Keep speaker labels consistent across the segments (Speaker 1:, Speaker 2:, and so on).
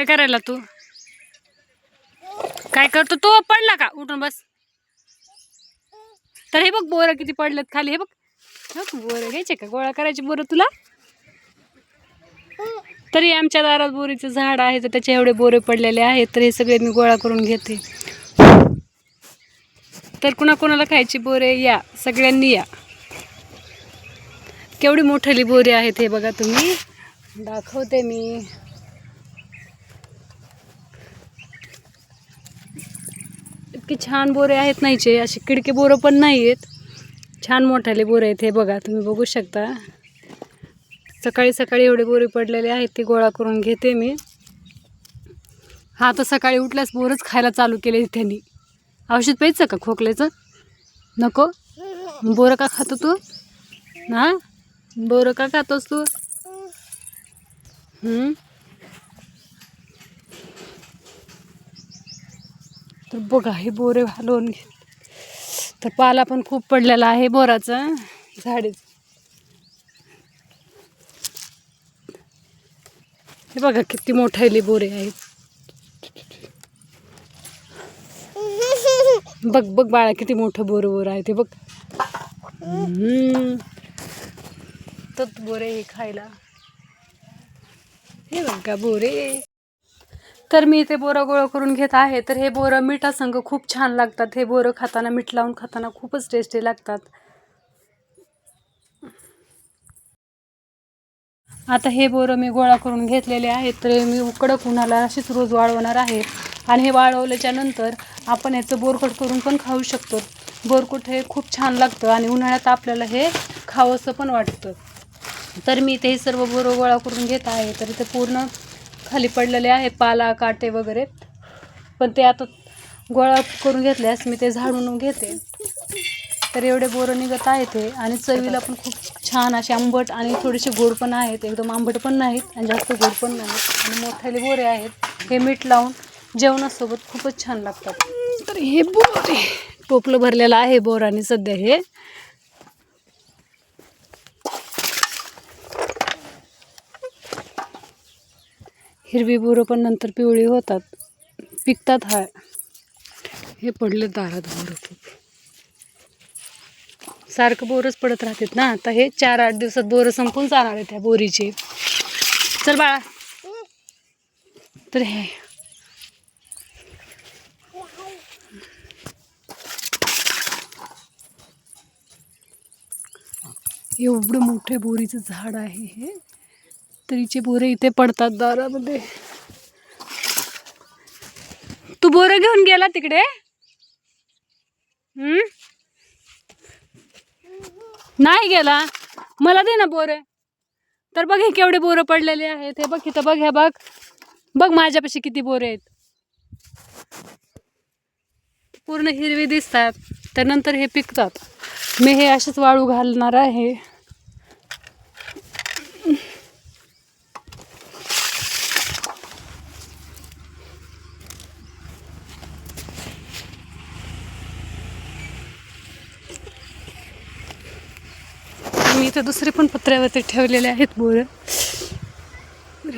Speaker 1: काय करायला तू? काय करतो? तो पडला का? उठून बस. तर हे बघ बोरं किती पडलेत खाली. हे बघ. बोरं घ्यायचे का? गोळा करायचे बोरं तुला? तरी आमच्या दारात बोरीचं झाड आहे तर त्याचे एवढे बोरे पडलेले आहेत तर हे सगळे मी गोळा करून घेते. तर कुणाकुणाला खायची बोरे या. सगळ्यांनी या. केवढी मोठली बोरी आहेत हे बघा तुम्ही. दाखवते मी. इतकी छान बोरे आहेत नाहीचे असे किडके बोरं पण नाही आहेत छान मोठाले बोरे आहेत हे बघा तुम्ही बघू शकता. सकाळी सकाळी एवढे बोरे पडलेले आहेत ते गोळा करून घेते मी. हा तर सकाळी उठल्यास बोरच खायला चालू केले त्यांनी. औषध प्यायचं का खोकल्याचं? नको? बोरं का खातो तू? हां? बोरं का खातोस तू? तर बघा हे बोरे हलवून घे. तर पाला पण खूप पडलेला आहे बोराचं झाडे. हे बघा किती मोठाले बोरे आहेत. बघ बघ बाळा किती मोठं बोर बोर आहे ते बघ. तत बोरे हे खायला. हे बघा बोरे. तर मी इथे बोरं गोळा करून घेत आहे. तर हे बोरं मिठासंग खूप छान लागतात. हे बोरं खाताना मीठ लावून खाताना खूपच टेस्टी लागतात. आता हे बोरं मी गोळा करून घेतलेले आहेत. तर मी कडक उन्हाला अशीच रोज वाळवणार आहे. आणि हे वाळवल्याच्या नंतर आपण याचं बोरकट करून पण खाऊ शकतो. बोरकट हे खूप छान लागतं आणि उन्हाळ्यात आपल्याला हे खावंसं पण वाटतं. तर मी इथे सर्व बोरं गोळा करून घेत आहे. तर इथे पूर्ण खाली पडलेले आहे पाला काटे वगैरे. पण ते आता गोळा करून घेतल्यास मी ते झाडून घेते. तर एवढे बोरं निघत आहे ते आणि चवीला पण खूप छान असे आंबट आणि थोडेसे गोड पण आहेत. एकदम आंबट पण नाहीत आणि जास्त गोड पण नाहीत. आणि मोठ्याले बोरे आहेत. हे मीठ लावून जेवणासोबत खूपच छान लागतात. तर हे बोरे टोपलं भरलेलं आहे बोराने सध्या हे. हिरवी बोरं पण नंतर पिवळी होतात. पिकतात हा हे पडले दारात बोरं खूप. सारखं बोरच पडत राहतात ना? आता हे चार आठ दिवसात बोरं संपून जाणार आहे त्या बोरीचे. चल बाळा. तर हे. एवढं मोठे बोरीचं झाड आहे हे. तरीचे बोरे इथे पडतात दारामध्ये. तू बोरं घेऊन गेला तिकडे? हम्म? नाही गेला? मला दे ना बोरे. तर बघ हे केवढे बोरं पडलेले आहेत. हे बघ इथं बघ हे बघ. बघ माझ्यापाशी किती बोरे आहेत. पूर्ण हिरवी दिसतात. त्यानंतर हे पिकतात. मी हे असेच वाळू घालणार आहे. मी इथं दुसरे पण पत्र्यावरती ठेवलेले आहेत बोरं.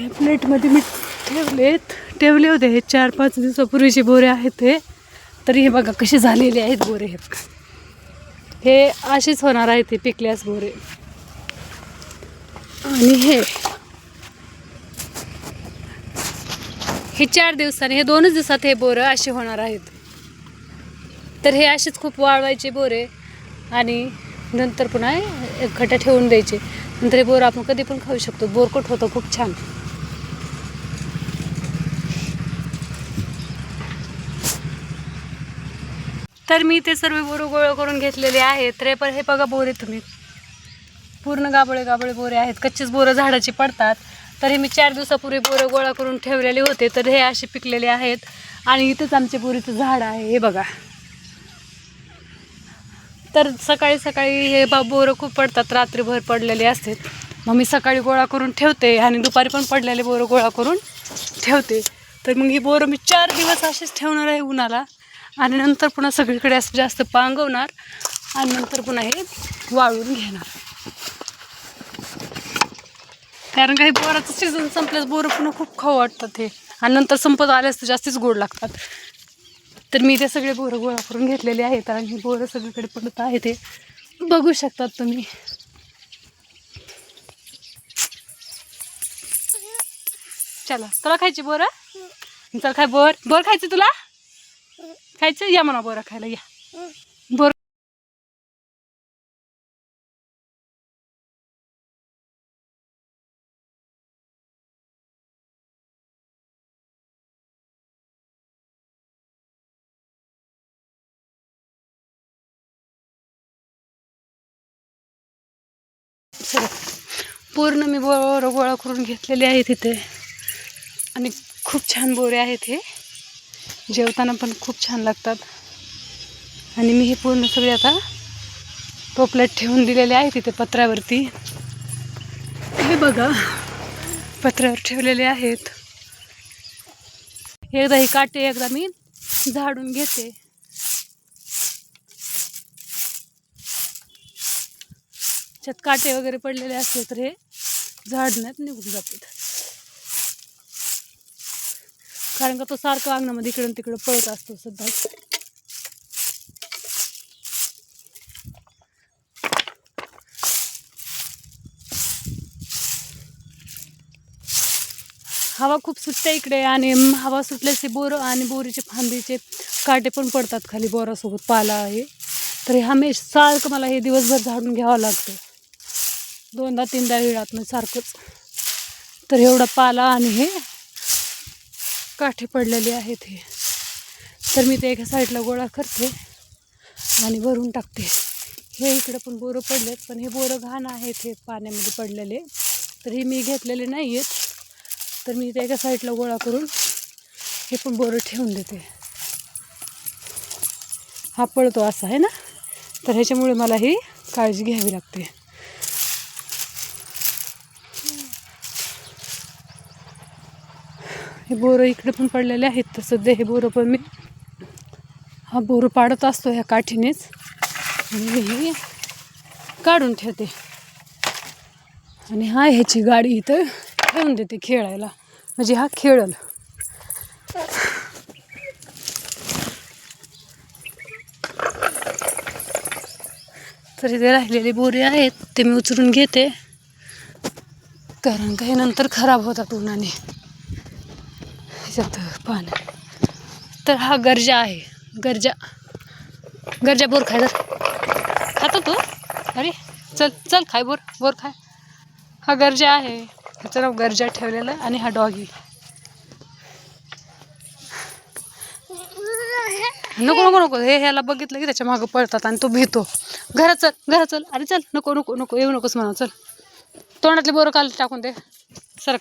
Speaker 1: या प्लेटमध्ये मी ठेवलेत. ठेवले होते हे चार पाच दिवसापूर्वीचे बोरे आहेत ते तरी हे बघा कसे झालेले आहेत बोरे हे हे असेच होणार आहेत ते पिकल्यास बोरे. आणि हे. हे चार दिवसांनी हे दोनच दिवसात हे बोरं असे होणार आहेत. तर हे असेच खूप वाळवायचे बोरे आणि नंतर पुन्हा एक खड्डा ठेवून द्यायचे. नंतर हे बोर आपण कधी पण खाऊ शकतो. बोरकट होतं खूप छान. तर मी ते सर्व बोरं गोळा करून घेतलेले आहेत. त्रेपर हे बघा बोरे तुम्ही. पूर्ण गाबळे गाबळे बोरे आहेत. कच्चेच बोरं झाडाची पडतात. तर हे मी चार दिवसापूर्वी बोरं गोळा करून ठेवलेले होते. तर हे असे पिकलेले आहेत. आणि इथंच आमचे बोरीचं झाड आहे. हे बघा. तर सकाळी सकाळी हे बा बोरं खूप पडतात रात्रीभर पडलेले असतात. मग मी सकाळी गोळा करून ठेवते आणि दुपारी पण पडलेले बोरं गोळा करून ठेवते. तर मग ही बोरं मी चार दिवस असेच ठेवणार आहे उन्हाला आणि नंतर पुन्हा सगळीकडे असं जास्त पांगवणार आणि नंतर पुन्हा हे वाळून घेणार. कारण काही बोराचं सीझन संपल्यास बोरं पुन्हा खूप खाऊ वाटतात हे. आणि नंतर संपत आल्यास तर जास्तीच गोड लागतात. तर मी ते सगळे बोरं गोळा करून घेतलेले आहेत आणि बोरं सगळीकडे पडत आहे ते. बघू शकतात तुम्ही. चला तुला खायची बोरं? चल खाय बोर. बोर खायचं तुला? खायचं? या म्हणा बोरं खायला या. चला. पूर्ण मी बोर गोळा करून घेतलेले आहेत इथे. आणि खूप छान बोरे आहेत हे. जेवताना पण खूप छान लागतात. आणि मी हे पूर्ण सगळे आता टोपल्यात ठेवून दिलेले आहेत इथे पत्र्यावरती हे बघा. पत्र्यावर ठेवलेले आहेत. एकदा ही काटे एकदा मी झाडून घेते. त्याच्यात काटे वगैरे पडलेले असले तर हे झाडण्यात निघून जातात. कारण का तो सारखा अंगणामध्ये इकडून तिकडं पळत असतो सध्या. हवा खूप सुटते इकडे आणि हवा सुटल्याचे बोर आणि बोरीचे फांदीचे काटे पण पडतात खाली बोरासोबत पाला आहे. तर हे हमेश सारखं मला हे दिवसभर झाडून घ्यावं लागतं. दोनदा तीनदा वेळात सारखंच. तर एवढा पाला आणि हे काठी पडलेले आहेत हे. तर मी ते एका साईडला गोळा करते आणि भरून टाकते. हे इकडं पण बोरं पडलेत पण हे बोरं घाण आहेत हे पाण्यामध्ये पडलेले. तर हे मी घेतलेले नाही आहेत तर मी ते एका साईडला गोळा करून हे पण बोरं ठेवून देते. हा पळतो असा आहे ना? तर ह्याच्यामुळे मला ही काळजी घ्यावी लागते. हे बोरं इकडे पण पडलेले आहेत तर सध्या हे बोरं पण मी हा बोरं पाडत असतो ह्या काठीनेच. आणि हे काढून ठेवते. आणि हा ह्याची गाडी इथं ठेवून देते खेळायला. म्हणजे हा खेळल. तर इथे राहिलेले बोरे आहेत ते मी उचलून घेते. कारण काही नंतर खराब होतात उन्हाने. ह्याच्यात पाण्यात तर हा गरजा आहे. गरजा गरजा बोर खाय तर खातो तू? अरे चल चल खाय बोर बोर खाय. हा गरजा आहे. ह्याचं नाव गरजा ठेवलेलं आणि हा डॉगी नको नको नको. हे ह्याला बघितलं की त्याच्या मागं पळतात आणि तो भीतो. घरात चल घरात चल. अरे चल नको नको नको येऊ नकोस म्हणा. चल. तोंडातले बोरं काल टाकून दे. सरक.